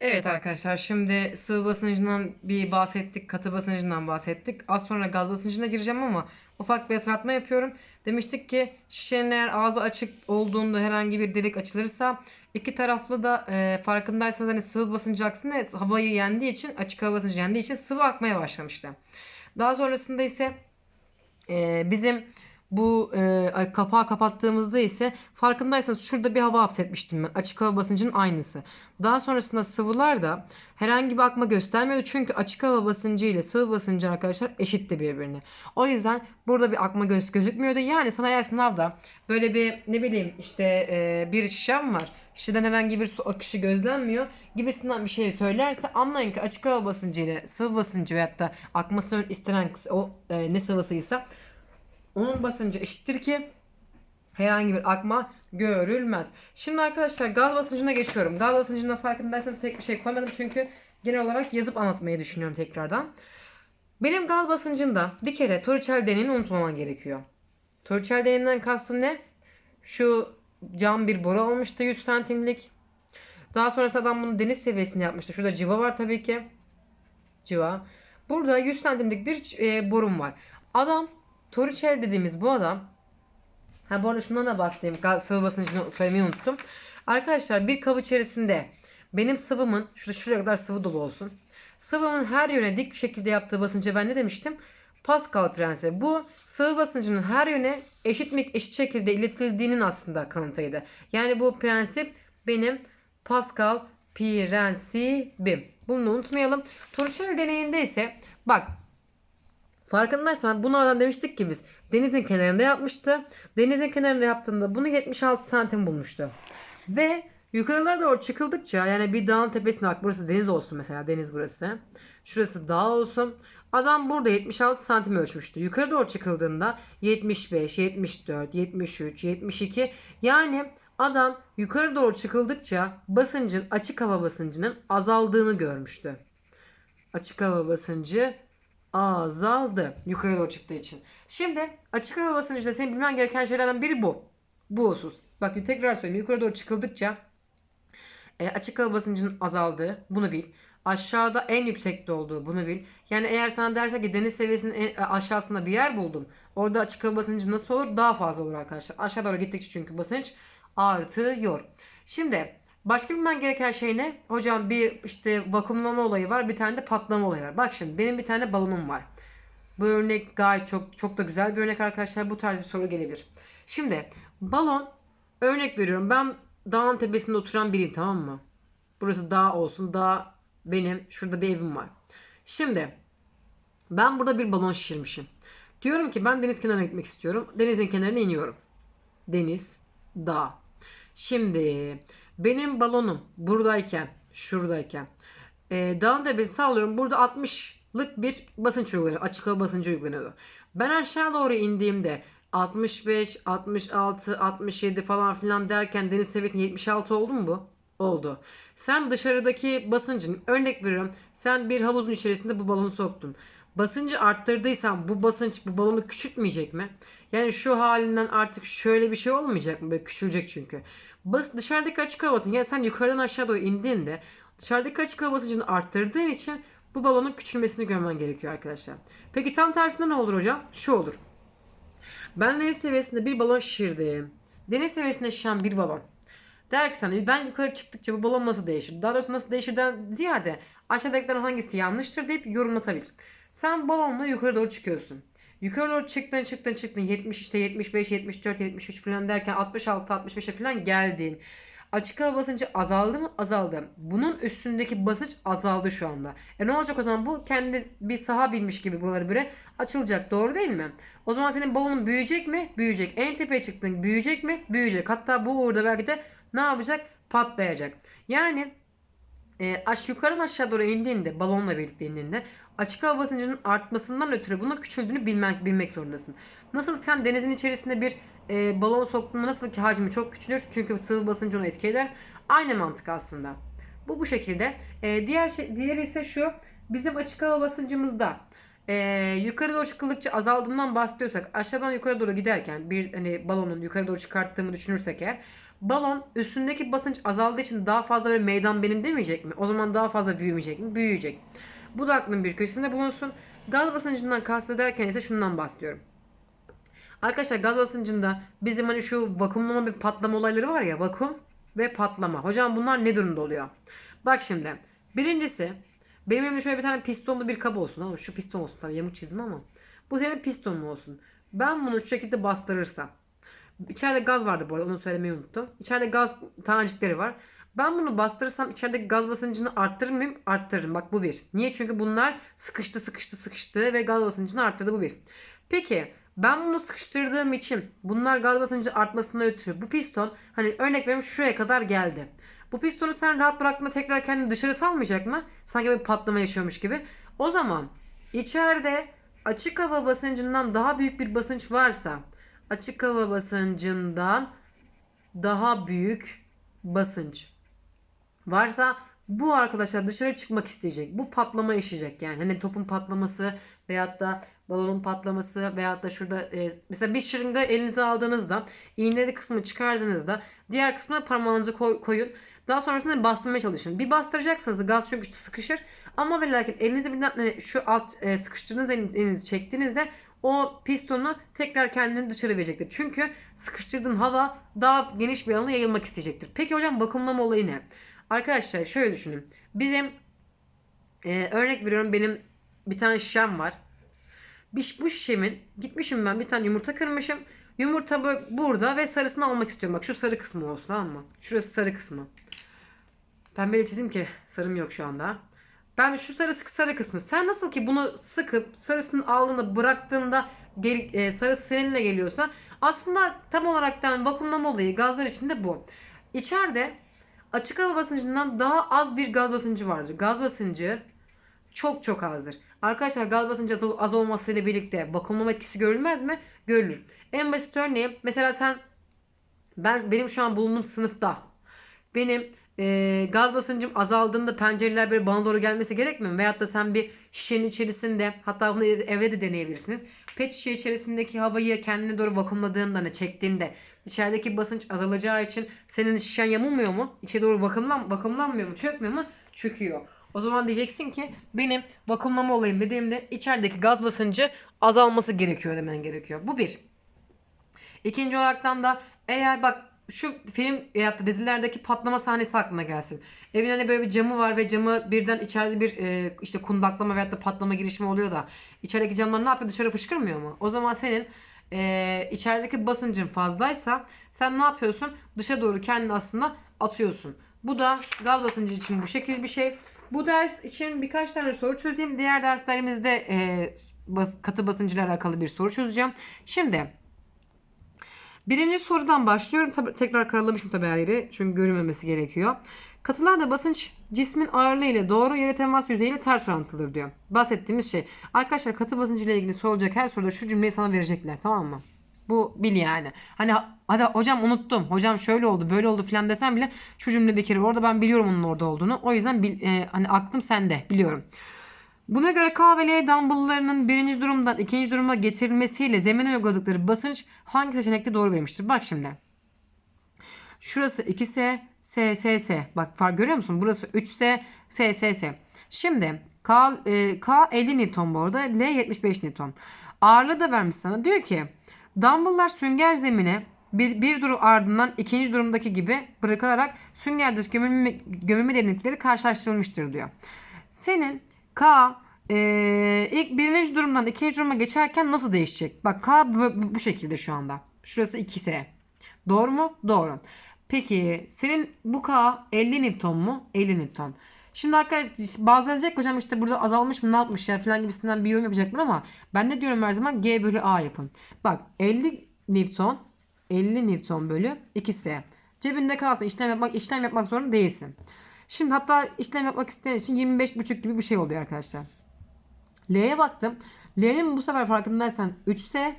Evet arkadaşlar şimdi sıvı basıncından bir bahsettik, katı basıncından bahsettik. Az sonra gaz basıncına gireceğim ama ufak bir hatırlatma yapıyorum. Demiştik ki şişenin eğer ağzı açık olduğunda herhangi bir delik açılırsa iki taraflı da e, farkındaysanız hani sıvı basıncı aksine havayı yendiği için açık hava basıncı yendiği için sıvı akmaya başlamıştı. Daha sonrasında ise e, bizim bu e, kapağı kapattığımızda ise farkındaysanız şurada bir hava hapsetmiştim ben. Açık hava basıncının aynısı. Daha sonrasında sıvılar da herhangi bir akma göstermiyordu. Çünkü açık hava basıncı ile sıvı basıncı arkadaşlar eşitti birbirine. O yüzden burada bir akma göz gözükmüyordu. Yani sana eğer sınavda böyle bir ne bileyim işte e, bir şişem var. Şişeden herhangi bir su akışı gözlenmiyor gibisinden bir şey söylerse anlayın ki açık hava basıncı ile sıvı basıncı veyahut da akması istenen o e, ne sıvısıysa onun basıncı eşittir ki herhangi bir akma görülmez. Şimdi arkadaşlar gaz basıncına geçiyorum. Gaz basıncında farkındaysanız pek bir şey koymadım çünkü genel olarak yazıp anlatmayı düşünüyorum tekrardan. Benim gaz basıncında bir kere Torricelli deneyini unutmaman gerekiyor. Torricelli deneyinden kastım ne? Şu cam bir boru almıştı 100 santimlik. Daha sonrasında adam bunu deniz seviyesinde yapmıştı. Şurada civa var tabii ki. Civa. Burada 100 santimlik bir e, borum var. Adam Torricelli dediğimiz bu adam Ha bu arada şundan da bahsedeyim. Sıvı basıncını söylemeyi unuttum. Arkadaşlar bir kabı içerisinde benim sıvımın şurada şuraya kadar sıvı dolu olsun. Sıvımın her yöne dik bir şekilde yaptığı basıncı ben ne demiştim? Pascal prensibi. Bu sıvı basıncının her yöne eşit mi eşit şekilde iletildiğinin aslında kanıtıydı. Yani bu prensip benim Pascal prensibim. Bunu unutmayalım. Torricelli deneyinde ise bak Farkındaysan bunu adam demiştik ki biz denizin kenarında yapmıştı. Denizin kenarında yaptığında bunu 76 santim bulmuştu. Ve yukarılara doğru çıkıldıkça yani bir dağın tepesine bak burası deniz olsun mesela deniz burası. Şurası dağ olsun. Adam burada 76 santim ölçmüştü. Yukarı doğru çıkıldığında 75, 74, 73, 72 yani adam yukarı doğru çıkıldıkça basıncın açık hava basıncının azaldığını görmüştü. Açık hava basıncı azaldı yukarı doğru çıktığı için. Şimdi açık hava basıncında senin bilmen gereken şeylerden biri bu. Bu husus. Bak tekrar söyleyeyim. Yukarı doğru çıkıldıkça e, açık hava basıncının azaldığı bunu bil. Aşağıda en yüksekte olduğu bunu bil. Yani eğer sana derse ki deniz seviyesinin en- e, aşağısında bir yer buldum. Orada açık hava basıncı nasıl olur? Daha fazla olur arkadaşlar. Aşağı doğru gittikçe çünkü basınç artıyor. Şimdi başka bilmen gereken şey ne? Hocam bir işte vakumlama olayı var. Bir tane de patlama olayı var. Bak şimdi benim bir tane balonum var. Bu örnek gayet çok çok da güzel bir örnek arkadaşlar. Bu tarz bir soru gelebilir. Şimdi balon örnek veriyorum. Ben dağın tepesinde oturan biriyim tamam mı? Burası dağ olsun. Dağ benim. Şurada bir evim var. Şimdi ben burada bir balon şişirmişim. Diyorum ki ben deniz kenarına gitmek istiyorum. Denizin kenarına iniyorum. Deniz, dağ. Şimdi benim balonum buradayken, şuradayken e, dağın tepesi sallıyorum. Burada 60'lık bir basınç uygulanıyor. Açık hava basıncı uygulanıyor. Ben aşağı doğru indiğimde 65, 66, 67 falan filan derken deniz seviyesinde 76 oldu mu bu? Oldu. Sen dışarıdaki basıncın örnek veriyorum. Sen bir havuzun içerisinde bu balonu soktun. Basıncı arttırdıysan bu basınç bu balonu küçültmeyecek mi? Yani şu halinden artık şöyle bir şey olmayacak mı? Böyle küçülecek çünkü. Bas, dışarıdaki açık hava basıncı yani sen yukarıdan aşağı doğru indiğinde dışarıdaki açık hava basıncını arttırdığın için bu balonun küçülmesini görmen gerekiyor arkadaşlar. Peki tam tersinde ne olur hocam? Şu olur. Ben deniz seviyesinde bir balon şişirdim. Deniz seviyesinde şişen bir balon. Der ki sana ben yukarı çıktıkça bu balon nasıl değişir? Daha doğrusu nasıl değişirden ziyade aşağıdakilerin hangisi yanlıştır deyip yorumlatabilir. Sen balonla yukarı doğru çıkıyorsun. Yukarı doğru çıktın çıktın çıktın 70 işte 75 74 73 falan derken 66 65'e falan geldin. Açık hava basıncı azaldı mı? Azaldı. Bunun üstündeki basınç azaldı şu anda. E ne olacak o zaman bu? Kendi bir saha bilmiş gibi buraları böyle açılacak. Doğru değil mi? O zaman senin balonun büyüyecek mi? Büyüyecek. En tepeye çıktın büyüyecek mi? Büyüyecek. Hatta bu uğurda belki de ne yapacak? Patlayacak. Yani e, aş yukarıdan aşağı doğru indiğinde balonla birlikte indiğinde açık hava basıncının artmasından ötürü bunun küçüldüğünü bilmek, bilmek zorundasın. Nasıl sen denizin içerisinde bir e, balon soktuğunda nasıl ki hacmi çok küçülür çünkü sıvı basıncı onu etkiler. Aynı mantık aslında. Bu bu şekilde. E, diğer şey, diğeri ise şu. Bizim açık hava basıncımızda e, yukarı doğru çıkıldıkça azaldığından bahsediyorsak aşağıdan yukarı doğru giderken bir hani balonun yukarı doğru çıkarttığımı düşünürsek eğer balon üstündeki basınç azaldığı için daha fazla böyle meydan benim demeyecek mi? O zaman daha fazla büyümeyecek mi? Büyüyecek. Bu da aklın bir köşesinde bulunsun. Gaz basıncından kastederken ise şundan bahsediyorum. Arkadaşlar gaz basıncında bizim hani şu vakumlama bir patlama olayları var ya vakum ve patlama. Hocam bunlar ne durumda oluyor? Bak şimdi. Birincisi benim elimde şöyle bir tane pistonlu bir kap olsun ama şu piston olsun tabii yamuk çizdim ama bu senin pistonlu olsun. Ben bunu şu şekilde bastırırsam İçeride gaz vardı bu arada onu söylemeyi unuttum. İçeride gaz tanecikleri var. Ben bunu bastırırsam içerideki gaz basıncını arttırır mıyım? Arttırırım. Bak bu bir. Niye? Çünkü bunlar sıkıştı sıkıştı sıkıştı ve gaz basıncını arttırdı bu bir. Peki ben bunu sıkıştırdığım için bunlar gaz basıncı artmasına ötürü bu piston hani örnek veriyorum şuraya kadar geldi. Bu pistonu sen rahat bıraktığında tekrar kendini dışarı salmayacak mı? Sanki bir patlama yaşıyormuş gibi. O zaman içeride açık hava basıncından daha büyük bir basınç varsa açık hava basıncından daha büyük basınç varsa bu arkadaşlar dışarı çıkmak isteyecek. Bu patlama yaşayacak yani. Hani topun patlaması veyahut da balonun patlaması veyahut da şurada e, mesela bir şırınga elinize aldığınızda iğneli kısmını çıkardığınızda diğer kısmına parmağınızı koy- koyun. Daha sonrasında bastırmaya çalışın. Bir bastıracaksınız gaz çünkü sıkışır. Ama ve lakin elinizi birden hani şu alt e, sıkıştırdığınız elinizi çektiğinizde o pistonu tekrar kendini dışarı verecektir. Çünkü sıkıştırdığın hava daha geniş bir alana yayılmak isteyecektir. Peki hocam vakumlama olayı ne? Arkadaşlar şöyle düşünün. Bizim e, örnek veriyorum benim bir tane şişem var. Bir, bu şişemin gitmişim ben bir tane yumurta kırmışım. Yumurta böyle burada ve sarısını almak istiyorum. Bak şu sarı kısmı olsun tamam mı? Şurası sarı kısmı. Pembeyle çizeyim ki sarım yok şu anda. Ben şu sarı sık sarı kısmı. Sen nasıl ki bunu sıkıp sarısının aldığında bıraktığında geri, e, sarısı seninle geliyorsa aslında tam olaraktan vakumlama olayı gazlar içinde bu. İçeride açık hava basıncından daha az bir gaz basıncı vardır. Gaz basıncı çok çok azdır. Arkadaşlar gaz basıncı az, olmasıyla birlikte vakumlama etkisi görülmez mi? Görülür. En basit örneği mesela sen ben benim şu an bulunduğum sınıfta benim e, gaz basıncım azaldığında pencereler böyle bana doğru gelmesi gerekmiyor mu? Veyahut da sen bir şişenin içerisinde hatta bunu evde de deneyebilirsiniz. Pet şişe içerisindeki havayı kendine doğru vakumladığında hani çektiğinde içerideki basınç azalacağı için senin şişen yamulmuyor mu? İçe doğru vakumlan, vakumlanmıyor mu? Çökmüyor mu? Çöküyor. O zaman diyeceksin ki benim vakumlama olayım dediğimde içerideki gaz basıncı azalması gerekiyor demen gerekiyor. Bu bir. İkinci olaraktan da eğer bak şu film ya da dizilerdeki patlama sahnesi aklına gelsin. Evin hani böyle bir camı var ve camı birden içeride bir e, işte kundaklama veyahut da patlama girişimi oluyor da içerideki camlar ne yapıyor dışarı fışkırmıyor mu? O zaman senin e, içerideki basıncın fazlaysa sen ne yapıyorsun? Dışa doğru kendini aslında atıyorsun. Bu da gaz basıncı için bu şekilde bir şey. Bu ders için birkaç tane soru çözeyim. Diğer derslerimizde e, bas, katı basıncıyla alakalı bir soru çözeceğim. Şimdi birinci sorudan başlıyorum. Tabii, tekrar karalamışım tabii her yeri. Çünkü görünmemesi gerekiyor. Katılarda basınç cismin ağırlığı ile doğru yere temas yüzeyiyle ters orantılıdır diyor. Bahsettiğimiz şey. Arkadaşlar katı basınç ile ilgili sorulacak her soruda şu cümleyi sana verecekler tamam mı? Bu bil yani. Hani hadi hocam unuttum. Hocam şöyle oldu böyle oldu filan desem bile şu cümle bir kere orada ben biliyorum onun orada olduğunu. O yüzden bil, e, hani aklım sende biliyorum. Buna göre K ve L dumbbelllarının birinci durumdan ikinci duruma getirilmesiyle zemine uyguladıkları basınç hangi seçenekte doğru verilmiştir? Bak şimdi. Şurası 2S, S, S, S. Bak fark görüyor musun? Burası 3S, S, S, S. Şimdi K, e, K 50 Newton bu arada. L 75 Newton. Ağırlığı da vermiş sana. Diyor ki dumbbelllar sünger zemine bir, bir durum ardından ikinci durumdaki gibi bırakılarak süngerde gömülme, gömülme derinlikleri karşılaştırılmıştır diyor. Senin K e, ilk birinci durumdan ikinci duruma geçerken nasıl değişecek? Bak K bu, bu şekilde şu anda. Şurası 2S. Doğru mu? Doğru. Peki senin bu K 50 Newton mu? 50 Newton. Şimdi arkadaşlar bazıları diyecek hocam işte burada azalmış mı ne yapmış ya falan gibisinden bir yorum yapacaklar ama ben ne diyorum her zaman G bölü A yapın. Bak 50 Newton 50 Newton bölü 2S. Cebinde kalsın işlem yapmak işlem yapmak zorunda değilsin. Şimdi hatta işlem yapmak isteyen için 25,5 gibi bir şey oluyor arkadaşlar. L'ye baktım. L'nin bu sefer farkındaysan 3S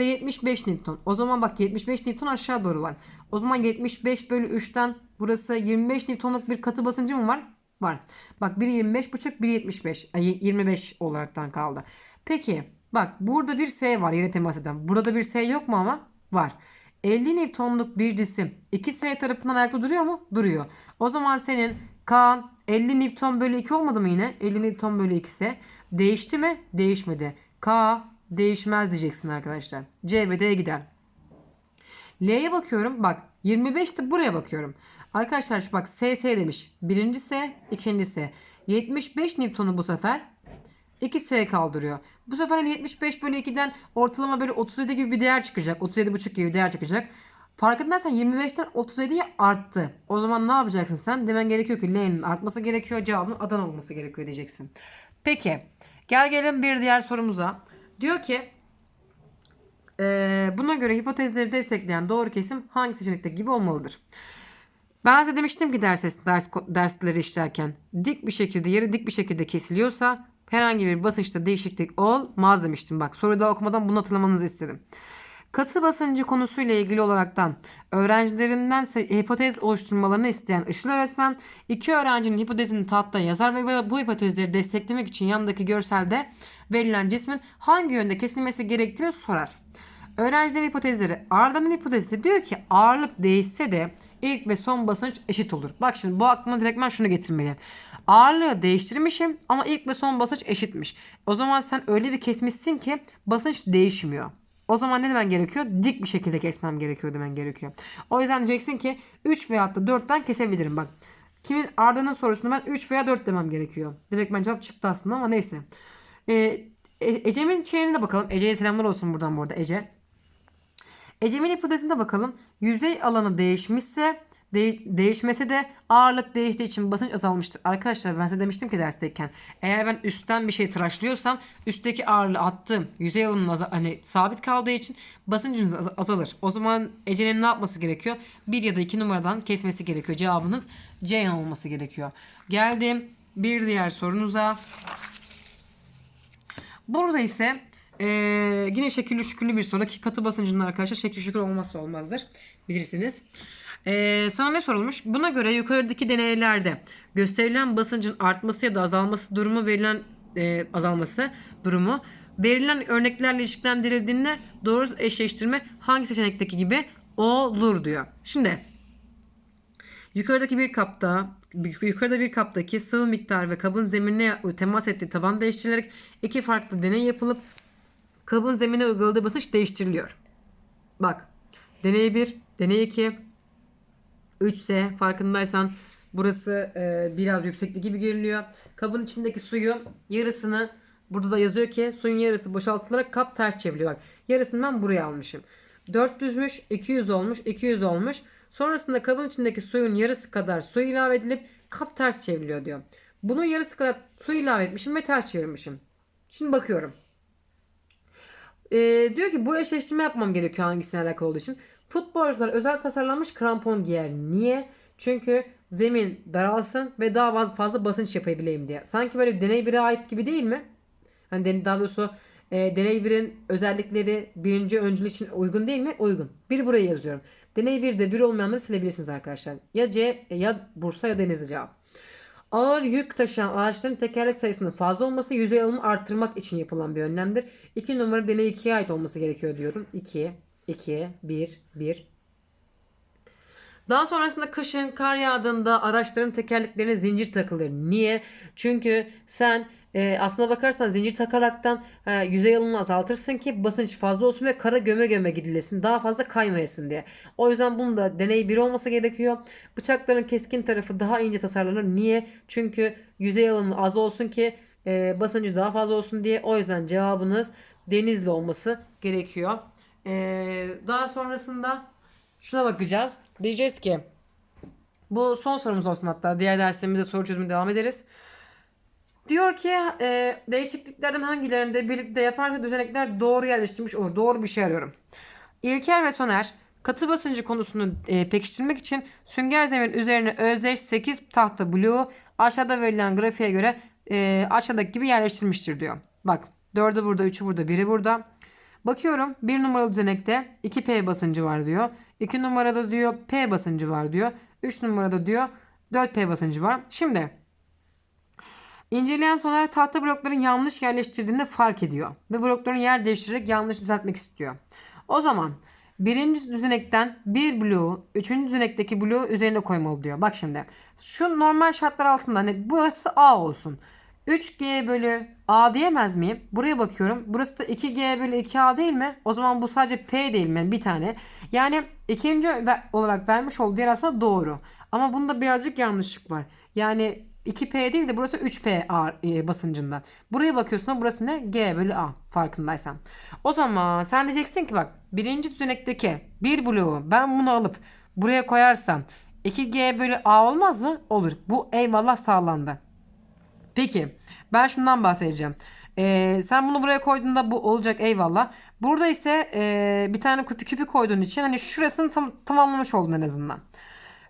ve 75 Newton. O zaman bak 75 Newton aşağı doğru var. O zaman 75 bölü 3'ten burası 25 Newtonluk bir katı basıncı mı var? Var. Bak biri 25,5 biri 75. Ay, 25 olaraktan kaldı. Peki bak burada bir S var yere temas eden. Burada bir S yok mu ama? Var. 50 Newton'luk bir cisim 2S tarafından ayakta duruyor mu? Duruyor. O zaman senin K 50 Newton bölü 2 olmadı mı yine? 50 Newton bölü 2 ise değişti mi? Değişmedi. K değişmez diyeceksin arkadaşlar. C ve D gider. L'ye bakıyorum. Bak 25 de buraya bakıyorum. Arkadaşlar şu bak S S demiş. Birinci S, ikinci S. 75 Newton'u bu sefer 2S kaldırıyor. Bu sefer hani 75 bölü 2'den ortalama böyle 37 gibi bir değer çıkacak. 37,5 gibi bir değer çıkacak. Fark etmezsen 25'ten 37'ye arttı. O zaman ne yapacaksın sen? Demen gerekiyor ki L'nin artması gerekiyor. Cevabın Adana olması gerekiyor diyeceksin. Peki. Gel gelelim bir diğer sorumuza. Diyor ki eee, buna göre hipotezleri destekleyen doğru kesim hangi seçenekte gibi olmalıdır? Ben size demiştim ki ders, ders dersleri işlerken dik bir şekilde yeri dik bir şekilde kesiliyorsa herhangi bir basınçta değişiklik olmaz demiştim. Bak soruyu daha okumadan bunu hatırlamanızı istedim. Katı basıncı konusuyla ilgili olaraktan öğrencilerinden hipotez oluşturmalarını isteyen Işıl öğretmen iki öğrencinin hipotezini tahtta yazar ve bu hipotezleri desteklemek için yanındaki görselde verilen cismin hangi yönde kesilmesi gerektiğini sorar. Öğrencilerin hipotezleri Arda'nın hipotezi diyor ki ağırlık değişse de ilk ve son basınç eşit olur. Bak şimdi bu aklıma direktmen şunu getirmeli. Ağırlığı değiştirmişim ama ilk ve son basınç eşitmiş. O zaman sen öyle bir kesmişsin ki basınç değişmiyor. O zaman ne demen gerekiyor? Dik bir şekilde kesmem gerekiyor demen gerekiyor. O yüzden diyeceksin ki 3 veyahut da 4'ten kesebilirim. Bak kimin Arda'nın sorusunu ben 3 veya 4 demem gerekiyor. Direkt ben cevap çıktı aslında ama neyse. Ee, E- Ecem'in şeyine de bakalım. Ece'ye selamlar olsun buradan bu arada Ece. Ecem'in hipotezine bakalım. Yüzey alanı değişmişse de- değişmese de ağırlık değiştiği için basınç azalmıştır. Arkadaşlar ben size demiştim ki dersteyken eğer ben üstten bir şey tıraşlıyorsam üstteki ağırlığı attım. Yüzey aza- hani sabit kaldığı için basıncınız az- azalır. O zaman Ece'nin ne yapması gerekiyor? Bir ya da iki numaradan kesmesi gerekiyor. Cevabınız C olması gerekiyor. Geldim bir diğer sorunuza. Burada ise eee, yine şekilli şükürlü bir soru ki katı basıncının arkadaşlar şekil şükür olmazsa olmazdır. Bilirsiniz. Eee, sana ne sorulmuş? Buna göre yukarıdaki deneylerde gösterilen basıncın artması ya da azalması durumu verilen eee, azalması durumu verilen örneklerle ilişkilendirildiğinde doğru eşleştirme hangi seçenekteki gibi olur diyor. Şimdi Yukarıdaki bir kapta yukarıda bir kaptaki sıvı miktar ve kabın zeminine temas ettiği taban değiştirilerek iki farklı deney yapılıp kabın zemine uyguladığı basınç değiştiriliyor. Bak. Deney 1, deney 2, 3 ise farkındaysan burası e, biraz yükseklik gibi görünüyor. Kabın içindeki suyu yarısını burada da yazıyor ki suyun yarısı boşaltılarak kap ters çevriliyor. Bak yarısını ben buraya almışım. 400'müş 200 olmuş 200 olmuş. Sonrasında kabın içindeki suyun yarısı kadar su ilave edilip kap ters çevriliyor diyor. Bunun yarısı kadar su ilave etmişim ve ters çevirmişim. Şimdi bakıyorum. Ee, diyor ki bu eşleştirme yapmam gerekiyor hangisine alakalı olduğu için. Futbolcular özel tasarlanmış krampon giyer. Niye? Çünkü zemin daralsın ve daha fazla, basınç yapabileyim diye. Sanki böyle bir deney bire ait gibi değil mi? Hani daha doğrusu e, deney birin özellikleri birinci öncül için uygun değil mi? Uygun. Bir buraya yazıyorum. Deney 1'de bir olmayanları silebilirsiniz arkadaşlar. Ya C ya Bursa ya Denizli cevap. Ağır yük taşıyan araçların tekerlek sayısının fazla olması yüzey alımı arttırmak için yapılan bir önlemdir. 2 numara deney 2'ye ait olması gerekiyor diyorum. 2, 2, 1, 1. Daha sonrasında kışın kar yağdığında araçların tekerleklerine zincir takılır. Niye? Çünkü sen e, aslına bakarsan zincir takaraktan e, yüzey alımını azaltırsın ki basınç fazla olsun ve kara göme göme gidilesin. Daha fazla kaymayasın diye. O yüzden bunun da deney 1 olması gerekiyor. Bıçakların keskin tarafı daha ince tasarlanır. Niye? Çünkü yüzey alımı az olsun ki e, basıncı daha fazla olsun diye. O yüzden cevabınız denizli olması gerekiyor. E, daha sonrasında şuna bakacağız. Diyeceğiz ki bu son sorumuz olsun hatta. Diğer derslerimizde soru çözümü devam ederiz. Diyor ki e, değişikliklerden hangilerinde birlikte yaparsa düzenekler doğru yerleştirmiş olur. Doğru bir şey arıyorum. İlker ve Soner katı basıncı konusunu e, pekiştirmek için sünger zemin üzerine özdeş 8 tahta bloğu aşağıda verilen grafiğe göre e, aşağıdaki gibi yerleştirmiştir diyor. Bak 4'ü burada 3'ü burada 1'i burada. Bakıyorum 1 numaralı düzenekte 2P basıncı var diyor. 2 numarada diyor P basıncı var diyor. 3 numarada diyor 4P basıncı var. Şimdi İnceleyen Soner tahta blokların yanlış yerleştirdiğini fark ediyor. Ve blokların yer değiştirerek yanlış düzeltmek istiyor. O zaman birinci düzenekten bir bloğu üçüncü düzenekteki bloğu üzerine koymalı diyor. Bak şimdi şu normal şartlar altında hani burası A olsun. 3G bölü A diyemez miyim? Buraya bakıyorum. Burası da 2G bölü 2A değil mi? O zaman bu sadece P değil mi? Bir tane. Yani ikinci olarak vermiş olduğu yer aslında doğru. Ama bunda birazcık yanlışlık var. Yani 2P değil de burası 3P A e, basıncında. Buraya bakıyorsun da burası ne? G bölü A farkındaysan. O zaman sen diyeceksin ki bak birinci düzenekteki bir bloğu ben bunu alıp buraya koyarsam 2G bölü A olmaz mı? Olur. Bu eyvallah sağlandı. Peki ben şundan bahsedeceğim. Ee, sen bunu buraya koyduğunda bu olacak eyvallah. Burada ise e, bir tane küpü küpü koyduğun için hani şurasını tam, tamamlamış oldun en azından.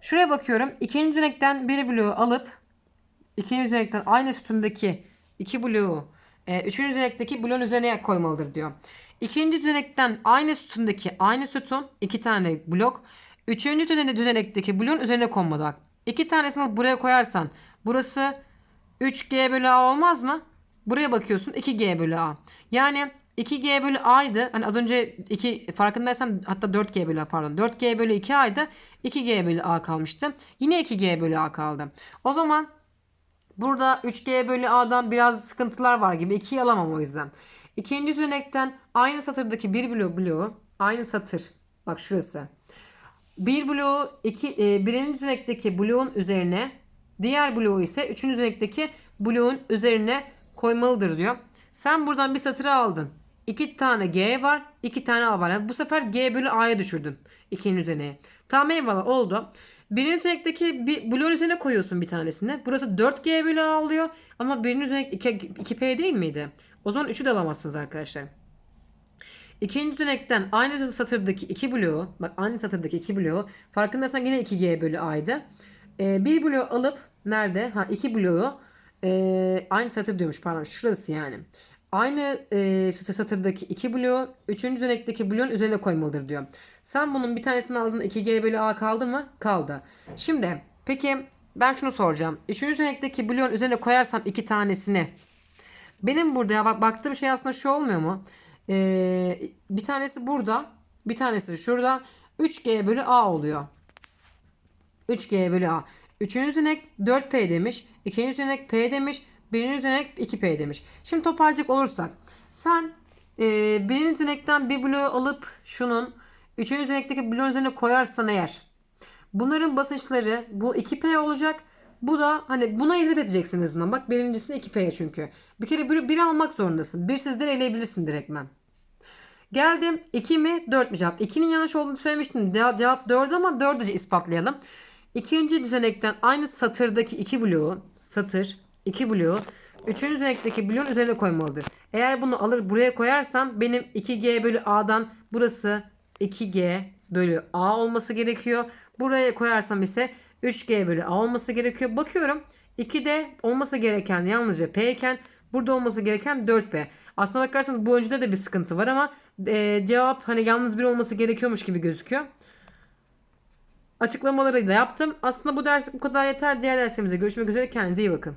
Şuraya bakıyorum. İkinci düzenekten bir bloğu alıp ikinci düzenekten aynı sütundaki iki bloğu e, üçüncü düzenekteki bloğun üzerine koymalıdır diyor. İkinci düzenekten aynı sütundaki aynı sütun iki tane blok. Üçüncü düzene- düzenekteki bloğun üzerine konmalı. İki tanesini buraya koyarsan burası 3G bölü A olmaz mı? Buraya bakıyorsun 2G bölü A. Yani 2G bölü A'ydı. Hani az önce 2 farkındaysan hatta 4G bölü A pardon. 4G bölü 2A'ydı. 2G bölü A kalmıştı. Yine 2G bölü A kaldı. O zaman burada 3G bölü A'dan biraz sıkıntılar var gibi. 2'yi alamam o yüzden. İkinci düzenekten aynı satırdaki bir bloğu bloğu aynı satır. Bak şurası. Bir bloğu iki, e, birinci düzenekteki bloğun üzerine diğer bloğu ise üçüncü düzenekteki bloğun üzerine koymalıdır diyor. Sen buradan bir satırı aldın. İki tane G var, iki tane A var. Yani bu sefer G bölü A'ya düşürdün ikinci düzeneye. Tamam eyvallah oldu. Birinci düzenekteki bir bloğun üzerine koyuyorsun bir tanesini. Burası 4G bölü A oluyor. Ama birinci düzenek 2, 2P değil miydi? O zaman 3'ü de alamazsınız arkadaşlar. İkinci düzenekten aynı satırdaki iki bloğu, bak aynı satırdaki iki bloğu farkındaysan yine 2G bölü A'ydı. Ee, bir bloğu alıp nerede? Ha iki bloğu e, aynı satır diyormuş pardon şurası yani. Aynı e, satırdaki iki bloğu üçüncü düzenekteki bloğun üzerine koymalıdır diyor. Sen bunun bir tanesini aldın 2G bölü A kaldı mı? Kaldı. Şimdi peki ben şunu soracağım. Üçüncü düzenekteki bloğun üzerine koyarsam iki tanesini benim burada ya bak baktığım şey aslında şu olmuyor mu? Ee, bir tanesi burada, bir tanesi şurada. 3G bölü A oluyor. 3G bölü A. Üçüncü düzenek 4P demiş. ikinci düzenek P demiş. Birinci düzenek 2P demiş. Şimdi toparlayacak olursak. Sen e, birinci düzenekten bir bloğu alıp şunun üçüncü düzenekteki bloğun üzerine koyarsan eğer bunların basınçları bu 2P olacak. Bu da hani buna hizmet edeceksin azından. Bak birincisinde 2P çünkü. Bir kere bir, biri almak zorundasın. Bir sizden eleyebilirsin direktmen. Geldim 2 mi 4 mi cevap? 2'nin yanlış olduğunu söylemiştim. Ce- Cevap 4 ama 4'ü ispatlayalım. İkinci düzenekten aynı satırdaki 2 bloğu satır 2 bloğu Üçüncü düzenekteki bloğun üzerine koymalıdır. Eğer bunu alır buraya koyarsam benim 2G bölü A'dan burası 2G bölü A olması gerekiyor. Buraya koyarsam ise 3G bölü A olması gerekiyor. Bakıyorum 2'de olması gereken yalnızca P iken burada olması gereken 4P. Aslına bakarsanız bu öncüde de bir sıkıntı var ama e, cevap hani yalnız bir olması gerekiyormuş gibi gözüküyor. Açıklamaları da yaptım. Aslında bu ders bu kadar yeter. Diğer dersimize görüşmek üzere. Kendinize iyi bakın.